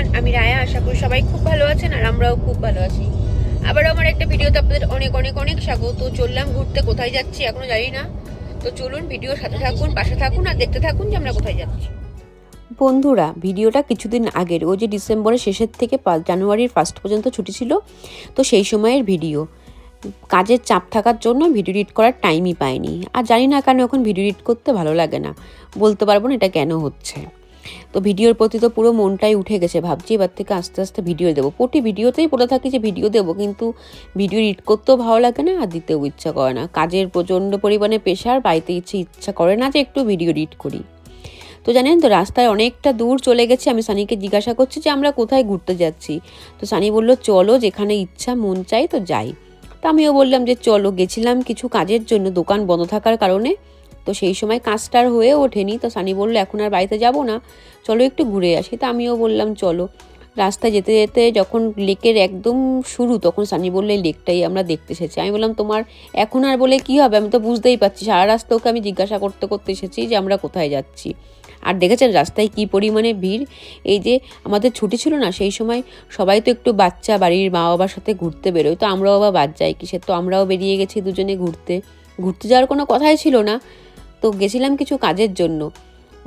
Everyone, আমি রায়া, আশা করি সবাই খুব ভালো আছেন আর আমরাও খুব ভালো আছি। আবার আমার একটা ভিডিওতে আপনাদের অনেক অনেক অনেক স্বাগত। চললাম ঘুরতে, কোথায় যাচ্ছি এখনও জানি না। তো চলুন ভিডিওর সাথে থাকুন, পাশে থাকুন আর দেখতে থাকুন যে আমরা কোথায় যাচ্ছি। বন্ধুরা, ভিডিওটা কিছুদিন আগের ও যে ডিসেম্বরের শেষের থেকে জানুয়ারির ফার্স্ট পর্যন্ত ছুটি ছিল, তো সেই সময়ের ভিডিও। কাজের চাপ থাকার জন্য ভিডিও এডিট করার টাইমই পাইনি। আর জানি না কেন এখন ভিডিও এডিট করতে ভালো লাগে না। বলতে পারব না এটা কেন হচ্ছে। তো ভিডিওর প্রতি তো পুরো মনটাই উঠে গেছে, ভাবছি এবার থেকে আস্তে আস্তে ভিডিও দেবো। প্রতি ভিডিওতেই বলে থাকি যে ভিডিও দেবো, কিন্তু ভিডিও এডিট করতেও ভালো লাগে না আর দিতেও ইচ্ছা করে না। কাজের প্রচণ্ড পরিমাণে প্রেশার বাড়িতে ইচ্ছে, ইচ্ছা করে না যে একটু ভিডিও এডিট করি। তো জানেন তো, রাস্তায় অনেকটা দূর চলে গেছি, আমি সানিকে জিজ্ঞাসা করছি যে আমরা কোথায় ঘুরতে যাচ্ছি? তো সানি বলল, চলো যেখানে ইচ্ছা, মন চাই তো যাই। তো আমিও বললাম যে, চলো, গেছিলাম কিছু কাজের জন্য, দোকান বন্ধ থাকার কারণে। তো সেই সময় কাজটার হয়ে ওঠেনি। তো সানি বলল, এখন আর বাড়িতে যাব না, চলো একটু ঘুরে আসি। তো আমিও বললাম, চলো। রাস্তায় যেতে যেতে যখন লেকের একদম শুরু, তখন সানি বললে লেকটাই আমরা দেখতে এসেছি। আমি বললাম, তোমার এখন আর বলে কি হবে? আমি তো বুঝতেই পারছি। সারা রাস্তা ওকে আমি জিজ্ঞাসা করতে করতে এসেছি যে আমরা কোথায় যাচ্ছি। আর দেখেছেন রাস্তায় কি পরিমাণে ভিড়? এই যে আমাদের ছুটি ছিল না, সেই সময় সবাই তো একটু বাচ্চা বাড়ির মা বাবার সাথে ঘুরতে বেরোয়। তো আমরাও বা বাদ যাই কিসের? তো আমরাও বেরিয়ে গেছি দুজনে ঘুরতে। ঘুরতে যাওয়ার কোনো কথাই ছিল না। তো গেছিলাম কিছু কাজের জন্য।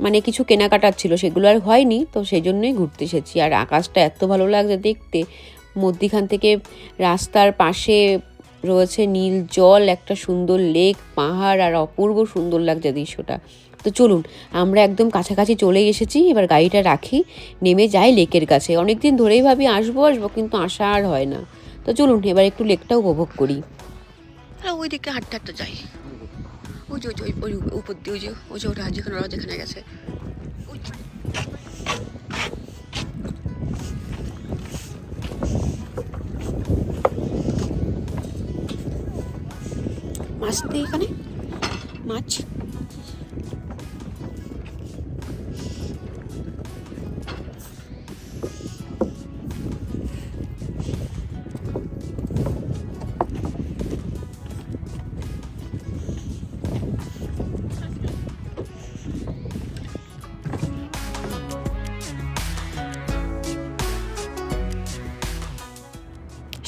মানে কিছু কেনাকাটার ছিল, সেগুলো আর হয়নি, তো সেই জন্যই ঘুরতে এসেছি। আর আকাশটা এত ভালো লাগছে দেখতে। মধ্যিখান থেকে রাস্তার পাশে রয়েছে নীল জল, একটা সুন্দর লেক, পাহাড়, আর অপূর্ব সুন্দর লাগছে দৃশ্যটা। তো চলুন, আমরা একদম কাছাকাছি চলে এসেছি। এবার গাড়িটা রাখি, নেমে যাই লেকের কাছে। অনেক দিন ধরেই ভাবি আসব আসব, কিন্তু আসা আর হয় না। তো চলুন, এবার একটু লেকটা উপভোগ করি। হ্যাঁ ওই দিকে হাঁটতে হাঁটতে যাই। ওই উপর দিয়ে যে ওই যে ওটা যেখানে গেছে। মাছ নেই এখানে? মাছ?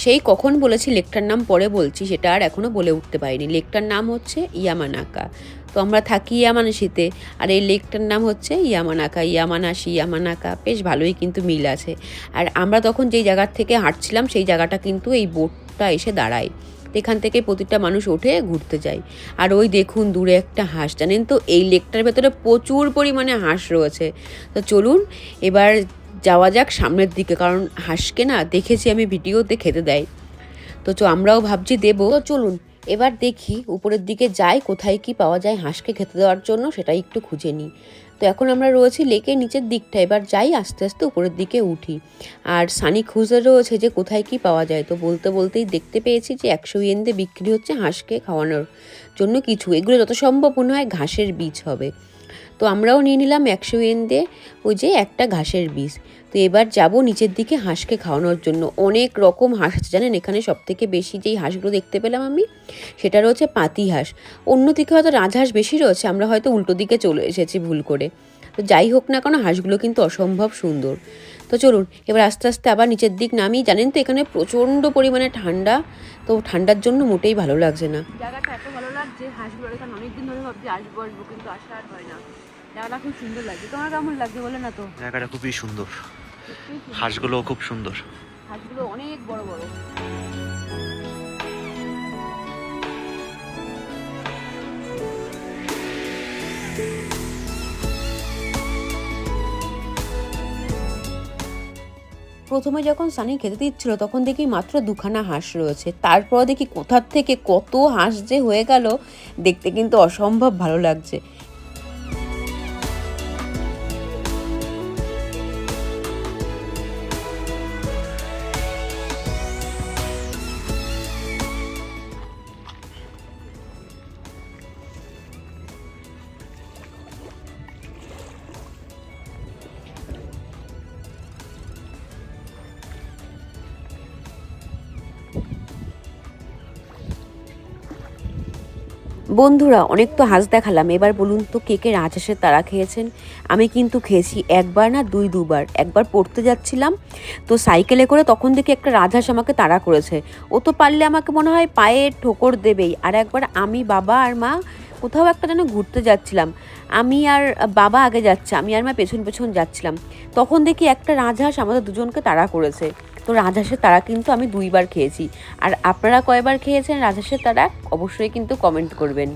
সেই কখন বলেছি, লেকটার নাম পরে বলছি, সেটা আর এখনও বলে উঠতে পারিনি। লেকটার নাম হচ্ছে ইয়ামানাকা। তো আমরা থাকি ইয়ামানাসিতে আর এই লেকটার নাম হচ্ছে ইয়ামানাকা। ইয়ামানাসি ইয়ামানাকা, বেশ ভালোই কিন্তু মিল আছে। আর আমরা তখন যেই জায়গার থেকে হাঁটছিলাম, সেই জায়গাটা কিন্তু এই বোটটা এসে দাঁড়ায়। এখান থেকে প্রতিটা মানুষ ওঠে ঘুরতে যায়। আর ওই দেখুন, দূরে একটা হাঁস, জানেন তো? এই লেকটার ভেতরে প্রচুর পরিমাণে হাঁস রয়েছে। তো চলুন, এবার যাওয়া যাক সামনের দিকে, কারণ হাঁসকে না দেখেছি আমি ভিডিওতে খেতে দেয়। তো চ, আমরাও ভাবছি দেবো। তো চলুন, এবার দেখি উপরের দিকে যাই, কোথায় কি পাওয়া যায় হাঁসকে খেতে দেওয়ার জন্য, সেটাই একটু খুঁজে নিই। তো এখন আমরা রয়েছি লেকের নিচের দিকটা, এবার যাই আস্তে আস্তে উপরের দিকে উঠি। আর সানি খুঁজে রয়েছে যে কোথায় কি পাওয়া যায়, তো বলতে বলতেই দেখতে পেয়েছি যে একশো ইয়েনতে বিক্রি হচ্ছে হাঁসকে খাওয়ানোর জন্য কিছু। এগুলো যত সম্ভব মনে হয় ঘাসের বীজ হবে। তো আমরাও নিয়ে নিলাম একশো ইয়েন দিয়ে ওই যে একটা ঘাসের বীজ। তো এবার যাব নিচের দিকে হাঁসকে খাওয়ানোর জন্য। অনেক রকম হাঁস আছে, জানেন? এখানে সব থেকে বেশি যেই হাঁসগুলো দেখতে পেলাম আমি, সেটা রয়েছে পাতি হাঁস। অন্যদিকে হয়তো রাজহাঁস বেশি রয়েছে, আমরা হয়তো উল্টো দিকে চলে এসেছি ভুল করে। তো যাই হোক না কেন, হাঁসগুলো কিন্তু অসম্ভব সুন্দর। তো চলুন, এবার আস্তে আস্তে আবার নিচের দিক নামি। জানেন তো, এখানে প্রচণ্ড পরিমাণে ঠান্ডা, তো ঠান্ডার জন্য মোটেই ভালো লাগছে না। জায়গাটা এত ভালো লাগছে, হাঁসগুলো এখানে অনেকদিন ধরে ভাবছি আসব আসব, কিন্তু আসা আর হয় না। জায়গাটা খুব সুন্দর লাগছে। তোমার কেমন লাগছে বলে না তো? জায়গাটা খুবই সুন্দর। হাঁসগুলোও খুব সুন্দর। হাঁসগুলো অনেক বড় বড়। প্রথমে যখন সানি খেতে দিচ্ছিল তখন দেখি মাত্র দুখানা হাঁস রয়েছে। তারপর দেখি কোথার থেকে কত হাঁস যে হয়ে গেল দেখতে কিন্তু অসম্ভব ভালো লাগছে। বন্ধুরা, অনেক তো হাঁস দেখালাম। এবার বলুন তো, কে কে রাজহাঁসের তারা খেয়েছেন? আমি কিন্তু খেয়েছি একবার না, দুই দুবার। একবার পড়তে যাচ্ছিলাম, তো সাইকেলে করে তখন দেখি একটা রাজহাঁস আমাকে তাড়া করেছে। ও তো পারলে আমাকে মনে হয় পায়ে ঠোকর দেবেই। আর একবার আমি, বাবা আর মা, কোথাও একটা যেন ঘুরতে যাচ্ছিলাম। আমি আর বাবা আগে যাচ্ছে, আমি আর মা পেছন পেছন যাচ্ছিলাম। তখন দেখি একটা রাজহাঁস আমাদের দুজনকে তাড়া করেছে। তো রাজহাঁসের তারা কিন্তু আমি দুইবার খেয়েছি। আর আপনারা কয়বার খেয়েছেন রাজহাঁসের তারা, অবশ্যই কিন্তু কমেন্ট করবেন।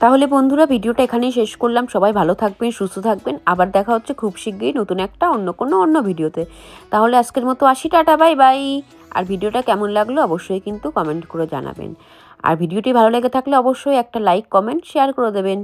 তাহলে বন্ধুরা ভিডিওটা এখানেই শেষ করলাম। সবাই ভালো থাকবেন, সুস্থ থাকবেন। আবার দেখা হচ্ছে খুব শীঘ্রই নতুন একটা অন্য কোনো অন্য ভিডিওতে। তাহলে আজকের মতো আসি, টাটা, বাই বাই। আর ভিডিওটা কেমন লাগল অবশ্যই কিন্তু কমেন্ট করে জানাবেন। আর ভিডিওটি ভালো লেগে থাকলে অবশ্যই একটা লাইক, কমেন্ট, শেয়ার করে দেবেন।